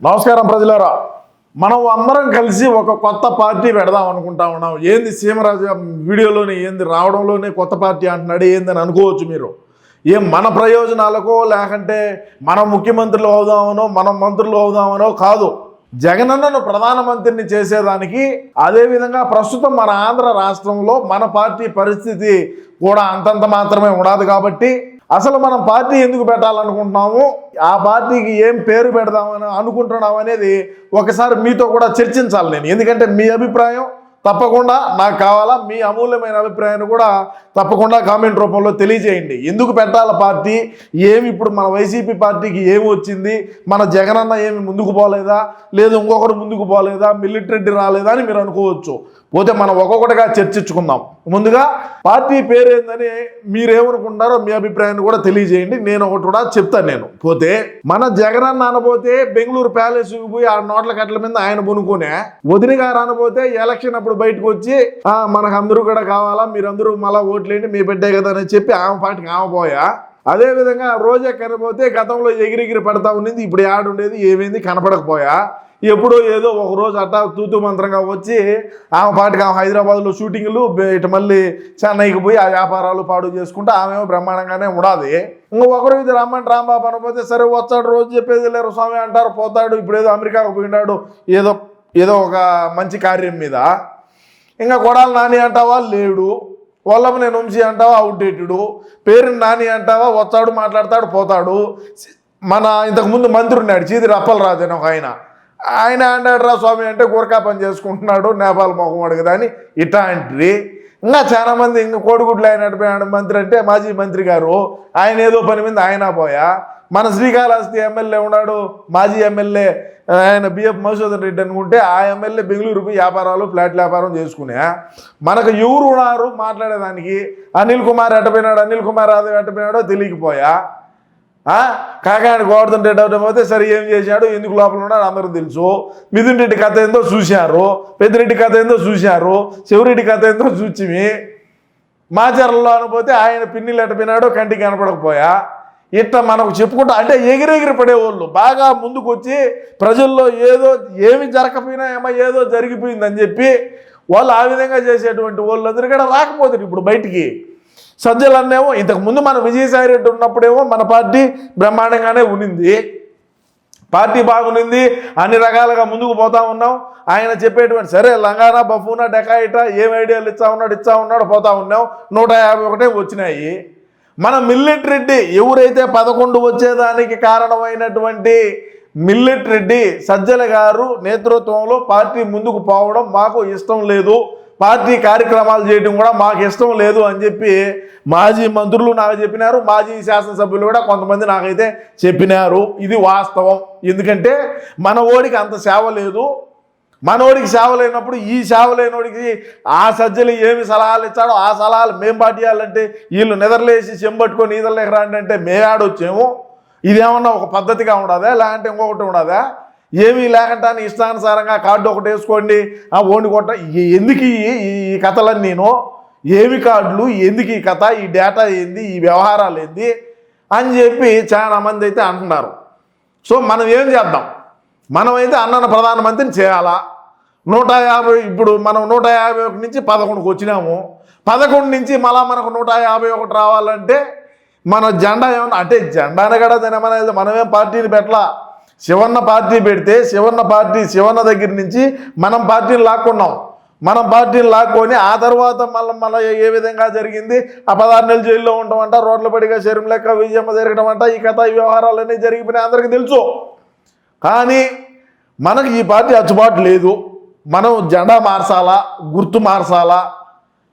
నమస్కారం ప్రజలారా. మనం అందరం కలిసి ఒక కొత్త పార్టీ పెడదాం అనుకుంటా ఉన్నాం. ఏంది సీమరాజు వీడియోలోనే ఏంది రావడంలోనే కొత్త పార్టీ అంటున్నాడు ఏందని అనుకోవచ్చు మీరు. ఏం మన ప్రయోజనాలకో లేకంటే మనం ముఖ్యమంత్రులు అవుదామనో మనం మంత్రులు అవుదామనో కాదు. జగనన్నను ప్రధానమంత్రిని చేసేదానికి అదేవిధంగా ప్రస్తుతం మన ఆంధ్ర రాష్ట్రంలో మన పార్టీ పరిస్థితి కూడా అంతంత మాత్రమే ఉండదు కాబట్టి అసలు మనం పార్టీ ఎందుకు పెట్టాలనుకుంటున్నాము? ఆ పార్టీకి ఏం పేరు పెడదామని అనుకుంటున్నాం అనేది ఒకసారి మీతో కూడా చర్చించాలి నేను. ఎందుకంటే మీ అభిప్రాయం తప్పకుండా నాకు కావాలా? మీ అమూల్యమైన అభిప్రాయాన్ని కూడా తప్పకుండా కామెంట్ రూపంలో తెలియజేయండి. ఎందుకు పెట్టాల పార్టీ? ఏమి ఇప్పుడు మన వైసీపీ పార్టీకి ఏమి వచ్చింది? మన జగనన్న ఏమి ముందుకు పోలేదా? లేదు ఇంకొకరు ముందుకు పోలేదా? మిలిటరీ రాలేదా అని మీరు అనుకోవచ్చు. పోతే మనం ఒక్కొక్కటిగా చర్చించుకుందాం. ముందుగా పార్టీ పేరు ఏందని మీరేమనుకుంటారో మీ అభిప్రాయాన్ని కూడా తెలియజేయండి. నేను ఒకటి కూడా చెప్తాను నేను. పోతే మన జగనన్న అనబోతే బెంగళూరు ప్యాలెస్కి పోయి ఆ నోట్ల కట్టల మీద ఆయన బునుకునే. వదిన గారు అనబోతే ఎలక్షన్ అప్పుడు బయటకు వచ్చి "ఆ, మనకు అందరూ కూడా కావాలా? మీరందరూ మళ్ళీ ఓట్లేండి మీ బిడ్డే కదా అని చెప్పి ఆమె పాటికి ఆమె పోయా. అదే విధంగా రోజా కనబోతే గతంలో ఎగిరిగిరి పడతా ఉండింది ఇప్పుడు ఆడుండేది ఏమైంది కనపడకపోయా. ఎప్పుడో ఏదో ఒక రోజు అట్టా తూతు మంత్రంగా వచ్చి ఆమె పాటికి ఆమె హైదరాబాద్లో షూటింగ్లు ఇటు మళ్ళీ చెన్నైకి పోయి ఆ వ్యాపారాలు పాడు చేసుకుంటూ ఆమె బ్రహ్మాండంగానే ఉండాది ఇంకొకరు ఒకరు ఇది రమ్మని రాంబాబు అనకపోతే సరే వచ్చాడు రోజు చెప్పేది లేరు స్వామి అంటారు పోతాడు ఇప్పుడు ఏదో అమెరికాకు పోయినాడు ఏదో ఏదో ఒక మంచి కార్యం మీద. ఇంకా కొడాలి నాని అంటావా? లేడు. వల్లభ నేను వంశీ అంటావా? అవుట్డేటెడు. పేరు నాని అంటావా? వస్తాడు మాట్లాడతాడు పోతాడు. మన ఇంతకుముందు మంత్రి ఉన్నాడు చీది రప్పలరాజు అని ఒక ఆయన. ఆయన అంటాడు రా స్వామి అంటే గోరకా పని చేసుకుంటున్నాడు నేపాల్ మొహం అడుగుదా అని. ఇట్లాంటివి ఇంకా చాలా మంది ఇంకా కోడిగుడ్లు ఆయన నడిపోయాడు మంత్రి అంటే మాజీ మంత్రి గారు. ఆయన ఏదో పని మీద ఆయన పోయా. మన శ్రీకాళహస్తి ఎమ్మెల్యే ఉన్నాడు మాజీ ఎమ్మెల్యే ఆయన బిఎఫ్ మధుసూదన్ రెడ్డి అనుకుంటే ఆ ఎమ్మెల్యే బెంగళూరు పోయి వ్యాపారాలు ఫ్లాట్ వ్యాపారం చేసుకునే మనకు ఎవరు ఉన్నారు మాట్లాడేదానికి? అనిల్ కుమార్ ఎట్టపోయినాడు అనిల్ కుమార్ యాదవ్ ఎట్టపోయినాడో తెలియకపోయా? ఆ? గోవర్ధన్ రెడ్డి అవడం పోతే సరే ఏం చేశాడు? ఎందుకు లోపల ఉన్నాడు అందరూ తెలుసు. మిథున్ రెడ్డి కథ ఏందో చూశారు. పెద్దిరెడ్డి కథ ఏందో చూశారు. శివరెడ్డి కథ ఏందో చూచిమి. మాచర్లలో అనిపోతే ఆయన పిన్నిలు ఎట్టపోయినాడో కంటికి కనపడకపోయా? ఇట్లా మనకు చెప్పుకుంటా అంటే ఎగిరెగిరి పడేవాళ్ళు. బాగా ముందుకు వచ్చి ప్రజల్లో ఏదో ఏమి జరగకపోయినా ఏమో ఏదో జరిగిపోయిందని చెప్పి వాళ్ళు ఆ విధంగా చేసేటువంటి వాళ్ళందరూ కూడా రాకపోతారు ఇప్పుడు బయటికి. సజ్జలన్నేమో ఇంతకు ఇంతకుముందు మన విజయసాయి రెడ్డి ఉన్నప్పుడేమో మన పార్టీ బ్రహ్మాండంగానే ఉనింది పార్టీ బాగునింది అన్ని రకాలుగా ముందుకు పోతా ఉన్నాం. ఆయన చెప్పేటువంటి సరే లంగానా బఫూనా డెకాయిట ఏం ఐడియాలు ఇచ్చా ఉన్నాడు ఇచ్చా ఉన్నాడు పోతా ఉన్నాం. నూట యాభై ఒకటే వచ్చినాయి. మన మిల్లెట్ రెడ్డి ఎవరైతే పదకొండు వచ్చేదానికి కారణమైనటువంటి మిల్లెట్ రెడ్డి సజ్జల గారు నేతృత్వంలో పార్టీ ముందుకు పోవడం మాకు ఇష్టం లేదు. పార్టీ కార్యక్రమాలు చేయడం కూడా మాకు ఇష్టం లేదు అని చెప్పి మాజీ మంత్రులు నాకు చెప్పినారు. మాజీ శాసనసభ్యులు కూడా కొంతమంది నాకైతే చెప్పినారు. ఇది వాస్తవం. ఎందుకంటే మన ఓడికి అంత సేవ లేదు. మనోడికి సేవ లేనప్పుడు ఈ సేవ లేనోడికి ఆ సజ్జలు ఏమి సలహాలు ఇచ్చాడో ఆ సలహాలు మేం పాటియాలంటే వీళ్ళు నిద్రలేసి చెంబట్టుకొని ఈదలేక రాండి అంటే మేయాడొచ్చేమో ఇదేమన్నా ఒక పద్ధతిగా ఉండదా? లేదంటే ఇంకొకటి ఉండదా? ఏమీ లేకుండా ఇష్టానుసారంగా కార్డు ఒకటి వేసుకోండి ఆ ఓడి కొట్ట. ఈ- ఎందుకు ఈ కథలన్నీ నేను? ఏమి కార్డులు? ఎందుకు ఈ కథ? ఈ డేటా ఏంది? ఈ వ్యవహారాలు ఏంది? అని చెప్పి చాలా మంది అయితే అంటున్నారు. సో మనం ఏం చేద్దాం? మనమైతే అన్నను ప్రధానమంత్రిని చేయాలా? నూట యాభై ఇప్పుడు మనం నూట యాభై ఒకటి నుంచి పదకొండుకు వచ్చినాము. పదకొండు నుంచి మళ్ళా మనకు నూట యాభై ఒకటి రావాలంటే మన జెండా ఏమన్నా అంటే జెండాని కూడా తినమనేది మనమేం పార్టీని పెట్టలా? శివన్న పార్టీ పెడితే శివన్న పార్టీ శివన్న దగ్గర నుంచి మనం పార్టీని లాక్కున్నాం మనం పార్టీని లాక్కొని ఆ తర్వాత మళ్ళీ మళ్ళీ ఏ విధంగా జరిగింది? ఆ పదహారు నెలలు జైల్లో ఉండమంట రోడ్ల పడిగా శరీరం లెక్క విజయమ్మ జరగడం అంట ఈ కథ ఈ వ్యవహారాలన్నీ జరిగిపోయినాయి. అందరికీ తెలుసు. కానీ మనకు ఈ పార్టీ అచ్చుబాటు లేదు. మనం జెండా మార్చాలా? గుర్తు మార్చాలా?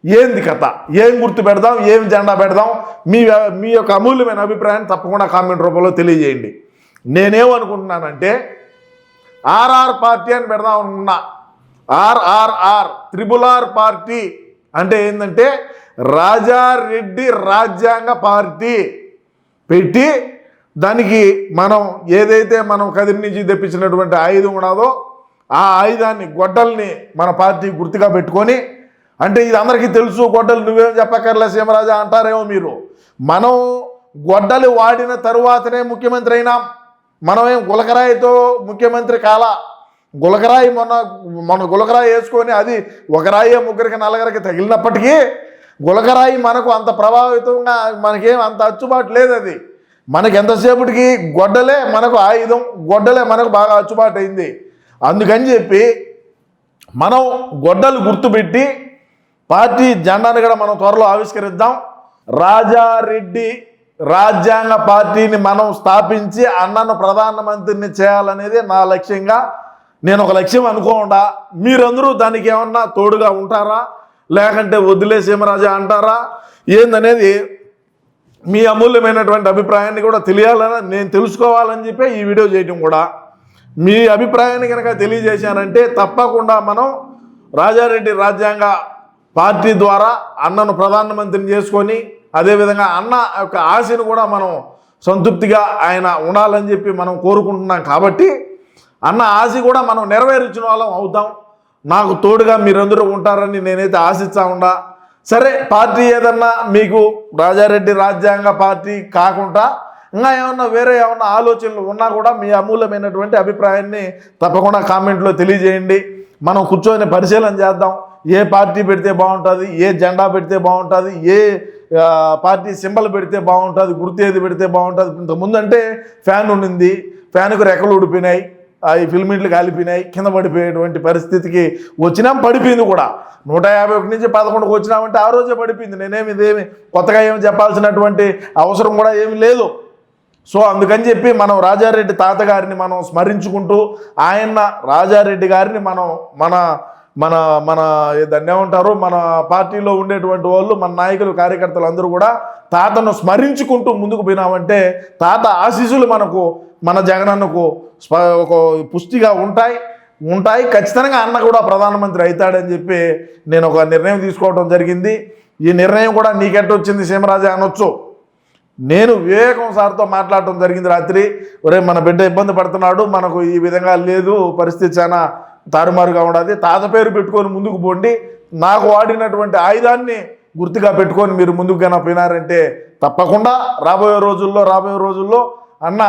ఏంది కథ? ఏం గుర్తు పెడదాం? ఏం జెండా పెడదాం? మీ మీ యొక్క అమూల్యమైన అభిప్రాయాన్ని తప్పకుండా కామెంట్ రూపంలో తెలియజేయండి. నేనేమనుకుంటున్నానంటే ఆర్ఆర్ పార్టీ అని పెడదాం అనుకున్నా. ఆర్ఆర్ఆర్ త్రిబుల్ ఆర్ పార్టీ అంటే ఏంటంటే రాజారెడ్డి రాజ్యాంగ పార్టీ పెట్టి దానికి మనం ఏదైతే మనం కదిరి నుంచి తెప్పించినటువంటి ఆయుధం ఉన్నదో ఆ ఆయుధాన్ని గొడ్డల్ని మన పార్టీ గుర్తుగా పెట్టుకొని అంటే ఇది అందరికీ తెలుసు గొడ్డలు నువ్వేం చెప్పక్కర్లే సీమరాజా అంటారేమో మీరు. మనం గొడ్డలు వాడిన తరువాతనే ముఖ్యమంత్రి అయినాం. మనమేం గులకరాయితో ముఖ్యమంత్రి కాల. గులకరాయి మొన్న మన గులకరాయి వేసుకొని అది ఒక రాయి ముగ్గురికి నలుగురికి తగిలినప్పటికీ గులకరాయి మనకు అంత ప్రభావితంగా మనకేం అంత అచ్చుబాటు లేదు అది మనకి ఎంతసేపటికి గొడ్డలే మనకు ఆయుధం గొడ్డలే మనకు బాగా అచ్చుబాటు అయింది అందుకని చెప్పి మనం గొడ్డలు గుర్తుపెట్టి పార్టీ జెండాను కూడా మనం త్వరలో ఆవిష్కరిద్దాం. రాజారెడ్డి రాజ్యాంగ పార్టీని మనం స్థాపించి అన్నను ప్రధానమంత్రిని చేయాలనేది నా లక్ష్యంగా. నేను ఒక లక్ష్యం అనుకోకుండా మీరందరూ దానికి ఏమన్నా తోడుగా ఉంటారా? లేకంటే వదిలే సీమరాజా అంటారా? ఏందనేది మీ అమూల్యమైనటువంటి అభిప్రాయాన్ని కూడా తెలియాలని? నేను తెలుసుకోవాలని చెప్పి ఈ వీడియో చేయటం కూడా. మీ అభిప్రాయాన్ని కనుక తెలియజేశానంటే తప్పకుండా మనం రాజారెడ్డి రాజ్యాంగ పార్టీ ద్వారా అన్నను ప్రధానమంత్రిని చేసుకొని అదేవిధంగా అన్న యొక్క ఆశను కూడా మనం సంతృప్తిగా ఆయన ఉండాలని చెప్పి మనం కోరుకుంటున్నాం కాబట్టి అన్న ఆశ కూడా మనం నెరవేర్చిన వాళ్ళం అవుతాం. నాకు తోడుగా మీరందరూ ఉంటారని నేనైతే ఆశిస్తా ఉండా. సరే పార్టీ ఏదన్నా మీకు రాజారెడ్డి రాజ్యాంగ పార్టీ కాకుండా ఇంకా ఏమన్నా వేరే ఏమన్నా ఆలోచనలు ఉన్నా కూడా మీ అమూల్యమైనటువంటి అభిప్రాయాన్ని తప్పకుండా కామెంట్లో తెలియజేయండి. మనం కూర్చొని పరిశీలన చేద్దాం. ఏ పార్టీ పెడితే బాగుంటుంది ఏ జెండా పెడితే బాగుంటుంది ఏ పార్టీ సింబల్ పెడితే బాగుంటుంది గుర్తు ఏది పెడితే బాగుంటుంది. ఇంతకుముందంటే ఫ్యాన్ ఉండింది ఫ్యాన్కు రెక్కలు ఊడిపోయినాయి. ఈ ఫిల్మిట్లు కాలిపోయినాయి కింద పడిపోయేటువంటి పరిస్థితికి వచ్చినాం పడిపోయింది కూడా. నూట యాభై ఒకటి నుంచి పదకొండుకు వచ్చినామంటే ఆ రోజే పడిపోయింది. నేనేమి ఇదేమి కొత్తగా ఏమి చెప్పాల్సినటువంటి అవసరం కూడా ఏమి లేదు. సో అందుకని చెప్పి మనం రాజారెడ్డి తాతగారిని మనం స్మరించుకుంటూ ఆయన రాజారెడ్డి గారిని మనం మన మన మన దాన్ని ఏమంటారు మన పార్టీలో ఉండేటువంటి వాళ్ళు మన నాయకులు కార్యకర్తలు అందరూ కూడా తాతను స్మరించుకుంటూ ముందుకు పోయినామంటే తాత ఆశీస్సులు మనకు మన జగనన్నకు ఒక పుష్టిగా ఉంటాయి. ఉంటాయి. ఖచ్చితంగా అన్న కూడా ప్రధానమంత్రి అవుతాడని చెప్పి నేను ఒక నిర్ణయం తీసుకోవడం జరిగింది. ఈ నిర్ణయం కూడా నీకెట్టొచ్చింది సీమరాజా అనొచ్చు. నేను వివేకం సార్తో మాట్లాడటం జరిగింది రాత్రి. ఒరే మన బిడ్డ ఇబ్బంది పడుతున్నాడు. మనకు ఈ విధంగా లేదు. పరిస్థితి చాలా తారుమారుగా ఉండదు తాత పేరు పెట్టుకొని ముందుకు పోండి. నాకు వాడినటువంటి ఆయుధాన్ని గుర్తుగా పెట్టుకొని మీరు ముందుకు కన్నా పోయినారంటే తప్పకుండా రాబోయే రోజుల్లో రాబోయే రోజుల్లో అన్న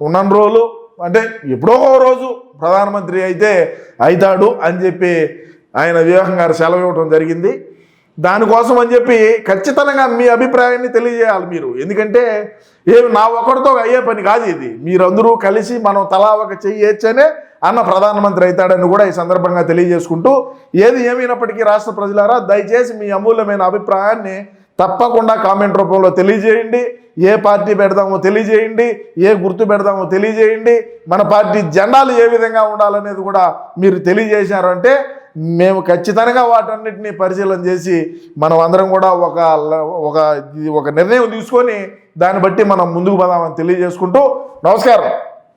ఉన్న రోజులు అంటే ఎప్పుడో ఒక రోజు ప్రధానమంత్రి అయితే అవుతాడు అని చెప్పి ఆయన వివేకం గారు సెలవు ఇవ్వడం జరిగింది. దానికోసం అని చెప్పి ఖచ్చితంగా మీ అభిప్రాయాన్ని తెలియజేయాలి మీరు. ఎందుకంటే ఏమి నా ఒక్కడితో అయ్యే పని కాదు ఇది. మీరందరూ కలిసి మనం తలా ఒక చెయ్యి అన్న ప్రధానమంత్రి అవుతాడని కూడా ఈ సందర్భంగా తెలియజేసుకుంటూ ఏది ఏమైనప్పటికీ రాష్ట్ర ప్రజలారా దయచేసి మీ అమూల్యమైన అభిప్రాయాన్ని తప్పకుండా కామెంట్ రూపంలో తెలియజేయండి. ఏ పార్టీ పెడదామో తెలియజేయండి. ఏ గుర్తు పెడదామో తెలియజేయండి. మన పార్టీ జెండాలు ఏ విధంగా ఉండాలనేది కూడా మీరు తెలియజేశారంటే మేము ఖచ్చితంగా వాటన్నిటిని పరిశీలన చేసి మనం అందరం కూడా ఒక ఒక ఒక నిర్ణయం తీసుకొని దాన్ని బట్టి మనం ముందుకు పోదామని తెలియజేసుకుంటూ నమస్కారం.